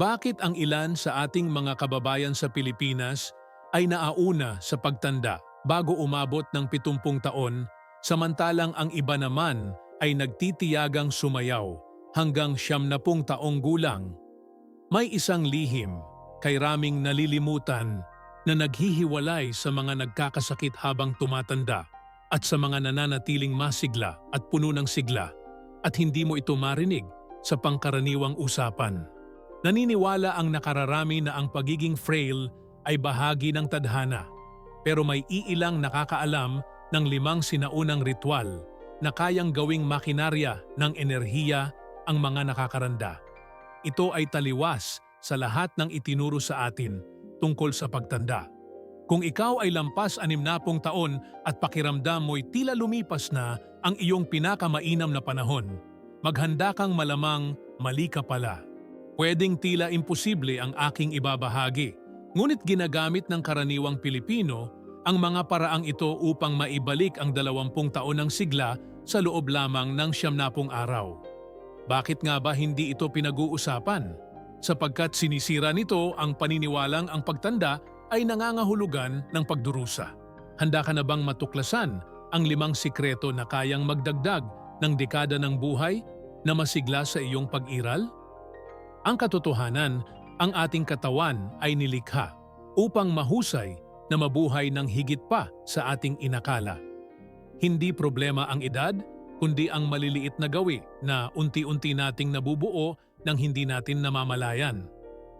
Bakit ang ilan sa ating mga kababayan sa Pilipinas ay naauna sa pagtanda bago umabot ng 70 taon, samantalang ang iba naman ay nagtitiyagang sumayaw hanggang siyam na pung taong gulang? May isang lihim kay raming nalilimutan na naghihiwalay sa mga nagkakasakit habang tumatanda at sa mga nananatiling masigla at puno ng sigla at hindi mo ito marinig sa pangkaraniwang usapan. Naniniwala ang nakararami na ang pagiging frail ay bahagi ng tadhana pero may iilang nakakaalam ng limang sinaunang ritual na kayang gawing makinarya ng enerhiya ang mga nakakaranda. Ito ay taliwas sa lahat ng itinuro sa atin tungkol sa pagtanda. Kung ikaw ay lampas anim na pong taon at pakiramdam mo'y tila lumipas na ang iyong pinakamainam na panahon, maghanda kang malamang mali ka pala. Pwedeng tila imposible ang aking ibabahagi, ngunit ginagamit ng karaniwang Pilipino ang mga paraang ito upang maibalik ang dalawampung taon ng sigla sa loob lamang ng siyamnapong araw. Bakit nga ba hindi ito pinag-uusapan? Sapagkat sinisira nito ang paniniwalang ang pagtanda ay nangangahulugan ng pagdurusa. Handa ka na bang matuklasan ang limang sikreto na kayang magdagdag ng dekada ng buhay na masigla sa iyong pag-iral? Ang katotohanan, ang ating katawan ay nilikha upang mahusay na mabuhay ng higit pa sa ating inakala. Hindi problema ang edad, kundi ang maliliit na gawi na unti-unti nating nabubuo nang hindi natin namamalayan.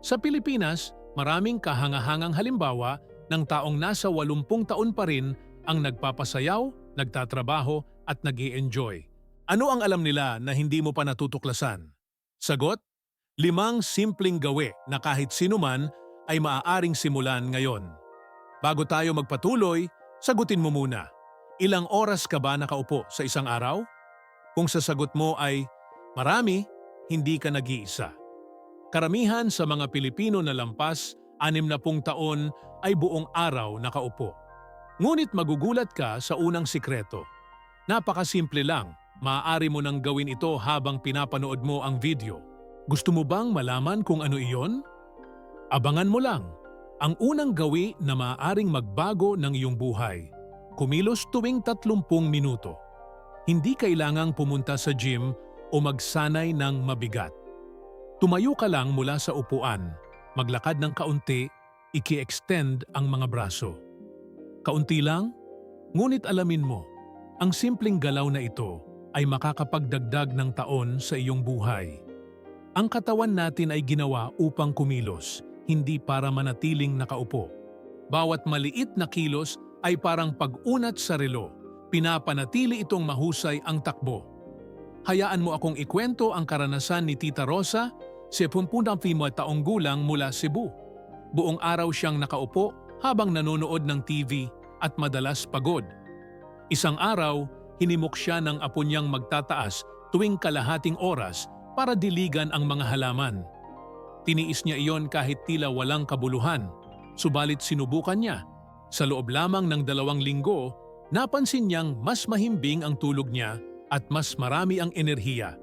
Sa Pilipinas, maraming kahangahangang halimbawa ng taong nasa 80 taon pa rin ang nagpapasayaw, nagtatrabaho at nag enjoy Ano ang alam nila na hindi mo pa natutuklasan? Sagot? Limang simpleng gawi na kahit sinuman ay maaaring simulan ngayon. Bago tayo magpatuloy, sagutin mo muna. Ilang oras ka ba nakaupo sa isang araw? Kung sasagot mo ay marami, hindi ka nag-iisa. Karamihan sa mga Pilipino na lampas, anim na pung taon ay buong araw nakaupo. Ngunit magugulat ka sa unang sikreto. Napakasimple lang, maaari mo nang gawin ito habang pinapanood mo ang video. Gusto mo bang malaman kung ano iyon? Abangan mo lang. Ang unang gawi na maaaring magbago ng iyong buhay. Kumilos tuwing 30 minuto. Hindi kailangang pumunta sa gym o magsanay ng mabigat. Tumayo ka lang mula sa upuan, maglakad ng kaunti, iki-extend ang mga braso. Kaunti lang, ngunit alamin mo, ang simpleng galaw na ito ay makakapagdagdag ng taon sa iyong buhay. Ang katawan natin ay ginawa upang kumilos, hindi para manatiling nakaupo. Bawat maliit na kilos ay parang pag-unat sa relo, pinapanatili itong mahusay ang takbo. Hayaan mo akong ikwento ang karanasan ni Tita Rosa, 75 taong gulang mula Cebu. Buong araw siyang nakaupo habang nanonood ng TV at madalas pagod. Isang araw, hinimok siya ng apo niyang magtataas tuwing kalahating oras para diligan ang mga halaman. Tiniis niya iyon kahit tila walang kabuluhan, subalit sinubukan niya. Sa loob lamang ng dalawang linggo, napansin niyang mas mahimbing ang tulog niya at mas marami ang enerhiya.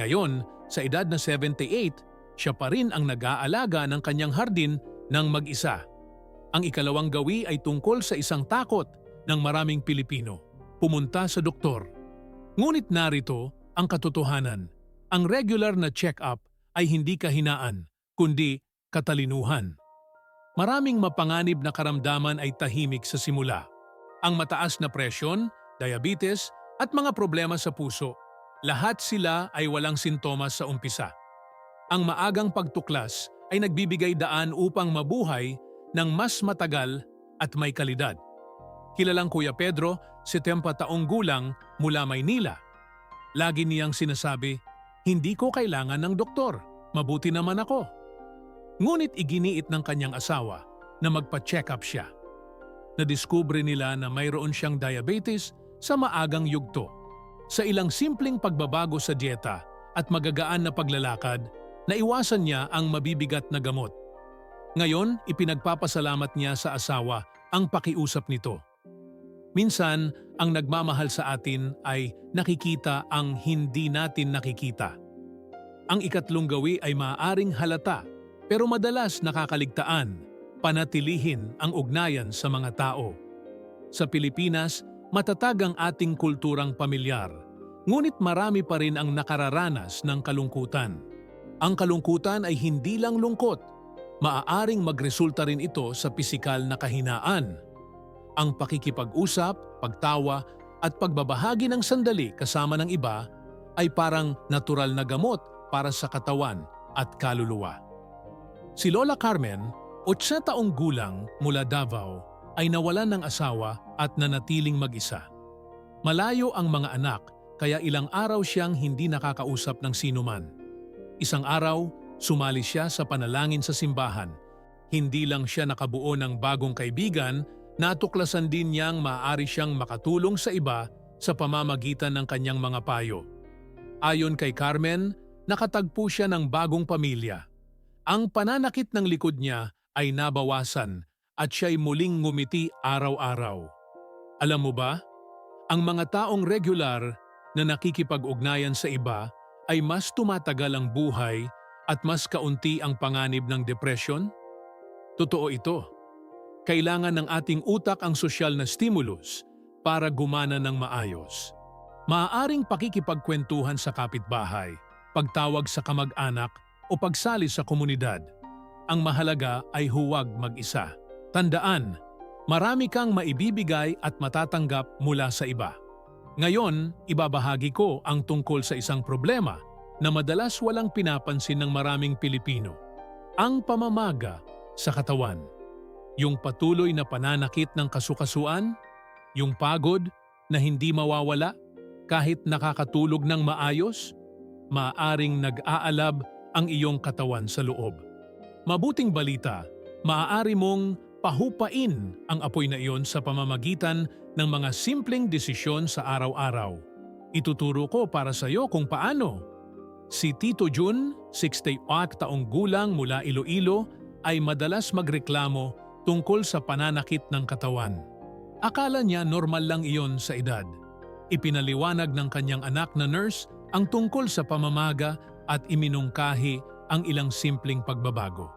Ngayon, sa edad na 78, siya pa rin ang nag-aalaga ng kanyang hardin ng mag-isa. Ang ikalawang gawi ay tungkol sa isang takot ng maraming Pilipino, pumunta sa doktor. Ngunit narito ang katotohanan. Ang regular na check-up ay hindi kahinaan, kundi katalinuhan. Maraming mapanganib na karamdaman ay tahimik sa simula. Ang mataas na presyon, diabetes, at mga problema sa puso, lahat sila ay walang sintomas sa umpisa. Ang maagang pagtuklas ay nagbibigay daan upang mabuhay ng mas matagal at may kalidad. Kilalang Kuya Pedro, 70 taong gulang mula Maynila. Lagi niyang sinasabi, hindi ko kailangan ng doktor, mabuti naman ako. Ngunit iginiit ng kanyang asawa na magpa-check up siya. Nadiskubre nila na mayroon siyang diabetes sa maagang yugto. Sa ilang simpleng pagbabago sa dieta at magagaan na paglalakad, naiwasan niya ang mabibigat na gamot. Ngayon, ipinagpapasalamat niya sa asawa ang pakiusap nito. Minsan, ang nagmamahal sa atin ay nakikita ang hindi natin nakikita. Ang ikatlong gawi ay maaaring halata pero madalas nakakaligtaan, panatilihin ang ugnayan sa mga tao. Sa Pilipinas, matatag ang ating kulturang pamilyar, ngunit marami pa rin ang nakararanas ng kalungkutan. Ang kalungkutan ay hindi lang lungkot, maaaring magresulta rin ito sa pisikal na kahinaan. Ang pakikipag-usap, pagtawa, at pagbabahagi ng sandali kasama ng iba ay parang natural na gamot para sa katawan at kaluluwa. Si Lola Carmen, 80 taong gulang mula Davao, ay nawalan ng asawa at nanatiling mag-isa. Malayo ang mga anak kaya ilang araw siyang hindi nakakausap ng sinuman. Isang araw, sumali siya sa panalangin sa simbahan. Hindi lang siya nakabuo ng bagong kaibigan, natuklasan din niyang maaari siyang makatulong sa iba sa pamamagitan ng kanyang mga payo. Ayon kay Carmen, nakatagpo siya ng bagong pamilya. Ang pananakit ng likod niya ay nabawasan at siya'y muling ngumiti araw-araw. Alam mo ba, ang mga taong regular na nakikipag-ugnayan sa iba ay mas tumatagal ang buhay at mas kaunti ang panganib ng depresyon? Totoo ito. Kailangan ng ating utak ang sosyal na stimulus para gumana ng maayos. Maaaring pakikipagkwentuhan sa kapitbahay, pagtawag sa kamag-anak o pagsali sa komunidad. Ang mahalaga ay huwag mag-isa. Tandaan, marami kang maibibigay at matatanggap mula sa iba. Ngayon, ibabahagi ko ang tungkol sa isang problema na madalas walang pinapansin ng maraming Pilipino. Ang pamamaga sa katawan. Yung patuloy na pananakit ng kasukasuan, yung pagod na hindi mawawala kahit nakakatulog ng maayos, maaring nag-aalab ang iyong katawan sa loob. Mabuting balita, maaari mong pahupain ang apoy na iyon sa pamamagitan ng mga simpleng desisyon sa araw-araw. Ituturo ko para sa iyo kung paano. Si Tito Jun, 68 taong gulang mula Iloilo, ay madalas magreklamo tungkol sa pananakit ng katawan. Akala niya normal lang iyon sa edad. Ipinaliwanag ng kanyang anak na nurse ang tungkol sa pamamaga at iminungkahi ang ilang simpleng pagbabago.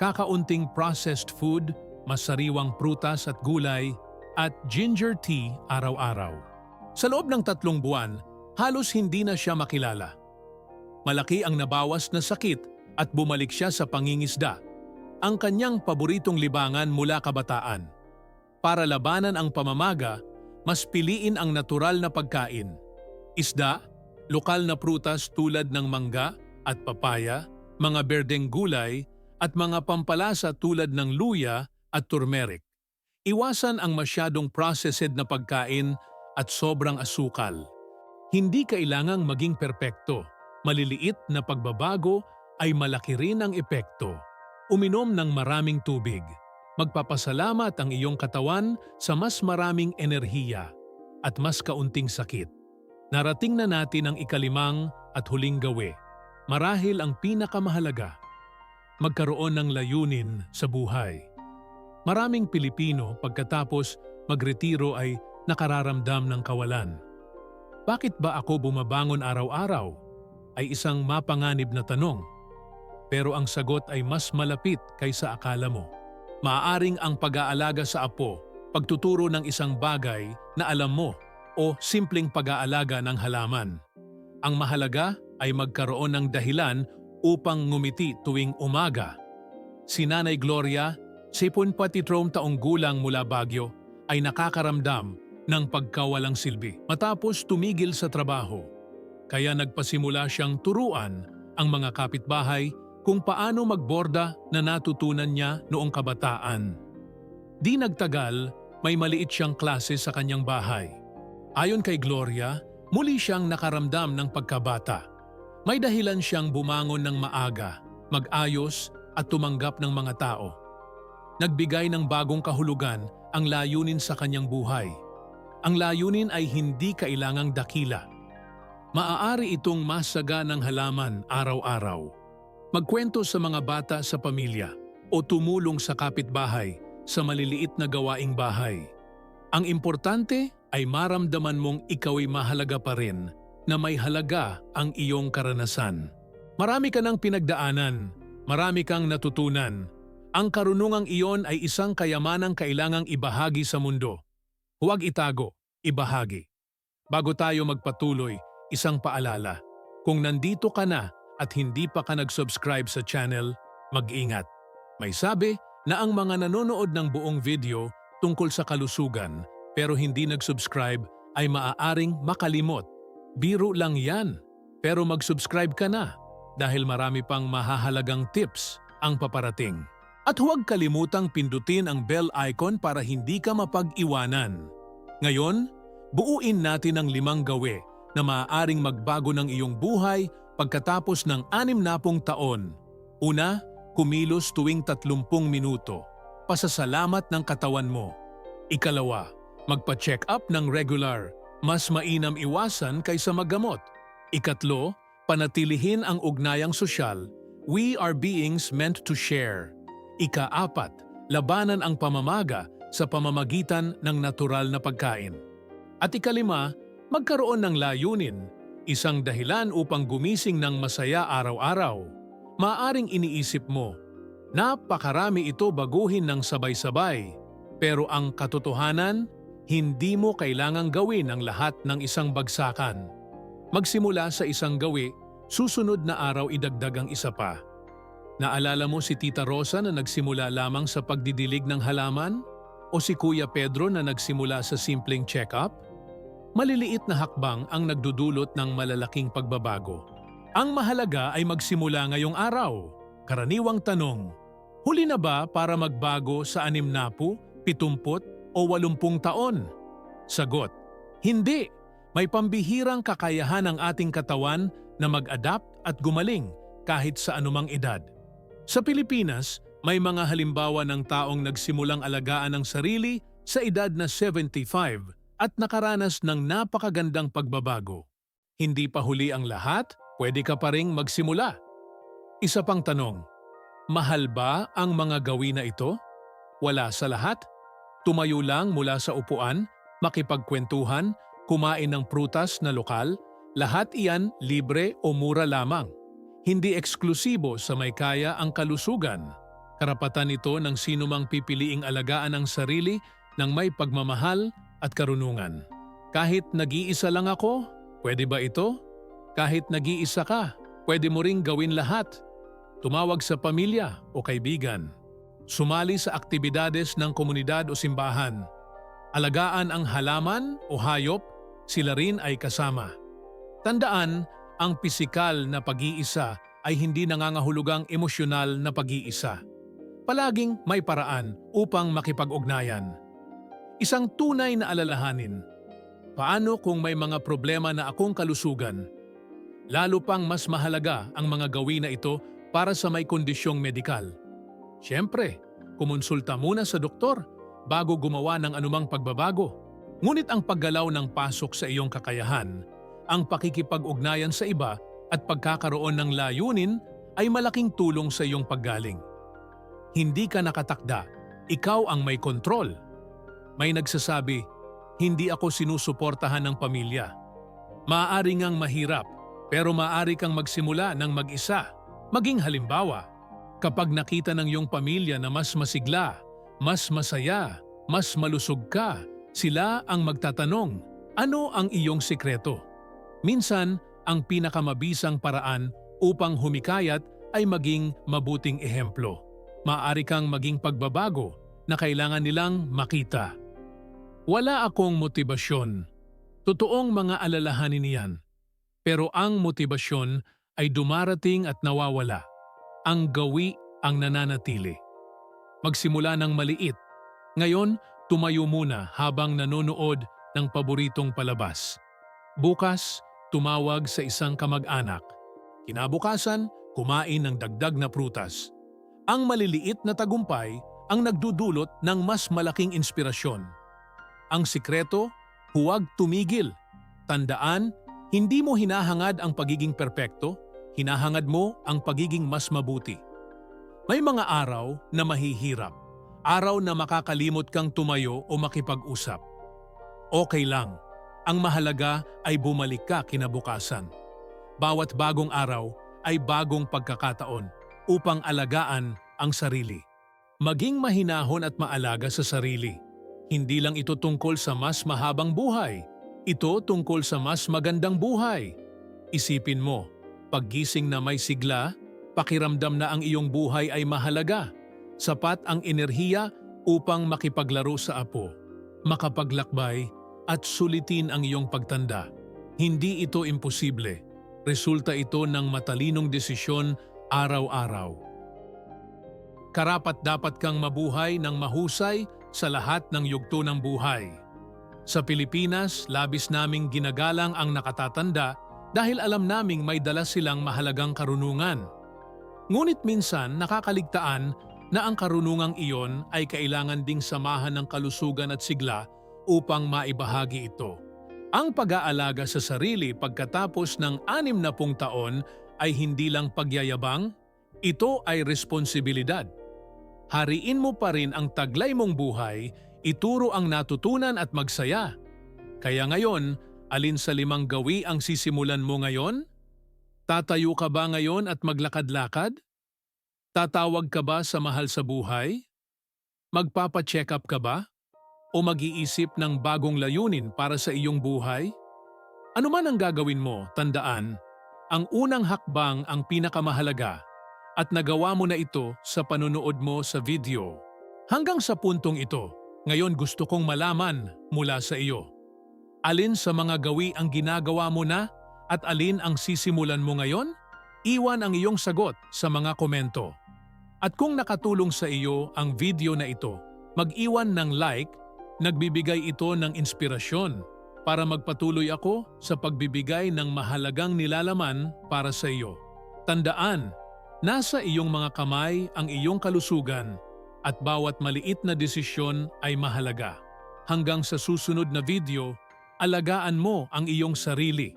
Kakaunting processed food, masariwang prutas at gulay, at ginger tea araw-araw. Sa loob ng tatlong buwan, halos hindi na siya makilala. Malaki ang nabawas na sakit at bumalik siya sa pangingisda, ang kanyang paboritong libangan mula kabataan. Para labanan ang pamamaga, mas piliin ang natural na pagkain. Isda, lokal na prutas tulad ng mangga at papaya, mga berdeng gulay, at mga pampalasa tulad ng luya at turmeric. Iwasan ang masyadong processed na pagkain at sobrang asukal. Hindi kailangang maging perpekto. Maliliit na pagbabago ay malaki rin ang epekto. Uminom ng maraming tubig. Magpapasalamat ang iyong katawan sa mas maraming enerhiya at mas kaunting sakit. Narating na natin ang ikalimang at huling gawi. Marahil ang pinakamahalaga. Magkaroon ng layunin sa buhay. Maraming Pilipino pagkatapos magretiro ay nakararamdam ng kawalan. Bakit ba ako bumabangon araw-araw? Ay isang mapanganib na tanong. Pero ang sagot ay mas malapit kaysa akala mo. Maaaring ang pag-aalaga sa apo, pagtuturo ng isang bagay na alam mo o simpleng pag-aalaga ng halaman. Ang mahalaga ay magkaroon ng dahilan upang ngumiti tuwing umaga. Si Nanay Gloria, sipon patitrom taong gulang mula Bagyo, ay nakakaramdam ng pagkawalang silbi matapos tumigil sa trabaho. Kaya nagpasimula siyang turuan ang mga kapitbahay kung paano magborda na natutunan niya noong kabataan. Di nagtagal, may maliit siyang klase sa kanyang bahay. Ayon kay Gloria, muli siyang nakaramdam ng pagkabata. May dahilan siyang bumangon ng maaga, mag-ayos at tumanggap ng mga tao. Nagbigay ng bagong kahulugan ang layunin sa kanyang buhay. Ang layunin ay hindi kailangang dakila. Maaari itong masaga ng halaman araw-araw magkwento sa mga bata sa pamilya o tumulong sa kapitbahay sa maliliit na gawaing bahay. Ang importante ay maramdaman mong ikaw'y mahalaga pa rin na may halaga ang iyong karanasan. Marami ka ng pinagdaanan, marami kang natutunan. Ang karunungang iyon ay isang kayamanang kailangang ibahagi sa mundo. Huwag itago, ibahagi. Bago tayo magpatuloy, isang paalala. Kung nandito ka na at hindi pa ka nag-subscribe sa channel, mag-ingat. May sabi na ang mga nanonood ng buong video tungkol sa kalusugan pero hindi nag-subscribe ay maaaring makalimot. Biro lang yan. Pero mag-subscribe ka na dahil marami pang mahahalagang tips ang paparating. At huwag kalimutang pindutin ang bell icon para hindi ka mapag-iwanan. Ngayon, buuin natin ang limang gawi na maaaring magbago ng iyong buhay pagkatapos ng anim na pong taon. Una, kumilos tuwing 30 minuto. Pasasalamat ng katawan mo. Ikalawa, magpa-check up ng regular. Mas mainam iwasan kaysa maggamot. Ikatlo, panatilihin ang ugnayang sosyal. We are beings meant to share. Ikaapat, labanan ang pamamaga sa pamamagitan ng natural na pagkain. At ikalima, magkaroon ng layunin, isang dahilan upang gumising ng masaya araw-araw. Maaring iniisip mo, napakarami ito baguhin ng sabay-sabay. Pero ang katotohanan, hindi mo kailangang gawin ang lahat ng isang bagsakan. Magsimula sa isang gawi, susunod na araw idagdag ang isa pa. Naalala mo si Tita Rosa na nagsimula lamang sa pagdidilig ng halaman? O si Kuya Pedro na nagsimula sa simpleng check-up? Maliliit na hakbang ang nagdudulot ng malalaking pagbabago. Ang mahalaga ay magsimula ngayong araw. Karaniwang tanong, huli na ba para magbago sa anim napu, pitumput o walumpung taon? Sagot, hindi. May pambihirang kakayahan ang ating katawan na mag-adapt at gumaling kahit sa anumang edad. Sa Pilipinas, may mga halimbawa ng taong nagsimulang alagaan ang sarili sa edad na 75 at nakaranas ng napakagandang pagbabago. Hindi pa huli ang lahat, pwede ka pa ring magsimula. Isa pang tanong, mahal ba ang mga gawin na ito? Wala sa lahat? Tumayo lang mula sa upuan, makipagkwentuhan, kumain ng prutas na lokal, lahat iyan libre o mura lamang. Hindi eksklusibo sa may kaya ang kalusugan. Karapatan ito ng sinumang pipiliing alagaan ang sarili ng may pagmamahal at karunungan. Kahit nag-iisa lang ako, pwede ba ito? Kahit nag-iisa ka, pwede mo ring gawin lahat. Tumawag sa pamilya o kaibigan. Sumali sa aktibidades ng komunidad o simbahan. Alagaan ang halaman o hayop, sila rin ay kasama. Tandaan, ang pisikal na pag-iisa ay hindi nangangahulugang emosyonal na pag-iisa. Palaging may paraan upang makipag-ugnayan. Isang tunay na alalahanin. Paano kung may mga problema na akong kalusugan? Lalo pang mas mahalaga ang mga gawin na ito para sa may kondisyong medikal. Siyempre, kumonsulta muna sa doktor bago gumawa ng anumang pagbabago. Ngunit ang paggalaw ng pasok sa iyong kakayahan, ang pakikipag-ugnayan sa iba at pagkakaroon ng layunin ay malaking tulong sa iyong paggaling. Hindi ka nakatakda, ikaw ang may kontrol. May nagsasabi, hindi ako sinusuportahan ng pamilya. Maaari ngang mahirap, pero maaari kang magsimula ng mag-isa. Maging halimbawa, kapag nakita ng iyong pamilya na mas masigla, mas masaya, mas malusog ka, sila ang magtatanong, ano ang iyong sikreto? Minsan, ang pinakamabisang paraan upang humikayat ay maging mabuting ehemplo. Maaari kang maging pagbabago na kailangan nilang makita. Wala akong motibasyon. Totoong mga alalahanin niyan. Pero ang motibasyon ay dumarating at nawawala. Ang gawi ang nananatili. Magsimula ng maliit. Ngayon, tumayo muna habang nanonood ng paboritong palabas. Bukas, tumawag sa isang kamag-anak. Kinabukasan, kumain ng dagdag na prutas. Ang maliliit na tagumpay ang nagdudulot ng mas malaking inspirasyon. Ang sikreto, huwag tumigil. Tandaan, hindi mo hinahangad ang pagiging perpekto, hinahangad mo ang pagiging mas mabuti. May mga araw na mahihirap, araw na makakalimot kang tumayo o makipag-usap. Okay lang, ang mahalaga ay bumalik ka kinabukasan. Bawat bagong araw ay bagong pagkakataon. upang alagaan ang sarili. Maging mahinahon at maalaga sa sarili. Hindi lang ito tungkol sa mas mahabang buhay. Ito tungkol sa mas magandang buhay. Isipin mo, paggising na may sigla, pakiramdam na ang iyong buhay ay mahalaga. Sapat ang enerhiya upang makipaglaro sa apo, makapaglakbay at sulitin ang iyong pagtanda. Hindi ito imposible. Resulta ito ng matalinong desisyon araw-araw. Karapat dapat kang mabuhay ng mahusay sa lahat ng yugto ng buhay. Sa Pilipinas, labis naming ginagalang ang nakatatanda dahil alam naming may dala silang mahalagang karunungan. Ngunit minsan nakakaligtaan na ang karunungang iyon ay kailangan ding samahan ng kalusugan at sigla upang maibahagi ito. Ang pag-aalaga sa sarili pagkatapos ng anim na taon ay hindi lang pagyayabang, ito ay responsibilidad. Hariin mo pa rin ang taglay mong buhay, ituro ang natutunan at magsaya. Kaya ngayon, alin sa limang gawi ang sisimulan mo ngayon? Tatayo ka ba ngayon at maglakad-lakad? Tatawag ka ba sa mahal sa buhay? Magpapa-check up ka ba? O mag-iisip ng bagong layunin para sa iyong buhay? Ano man ang gagawin mo, tandaan, ang unang hakbang ang pinakamahalaga at nagawa mo na ito sa panunood mo sa video. Hanggang sa puntong ito, ngayon gusto kong malaman mula sa iyo. Alin sa mga gawi ang ginagawa mo na at alin ang sisimulan mo ngayon? Iwan ang iyong sagot sa mga komento. At kung nakatulong sa iyo ang video na ito, mag-iwan ng like, nagbibigay ito ng inspirasyon para magpatuloy ako sa pagbibigay ng mahalagang nilalaman para sa iyo. Tandaan, nasa iyong mga kamay ang iyong kalusugan at bawat maliit na desisyon ay mahalaga. Hanggang sa susunod na video, alagaan mo ang iyong sarili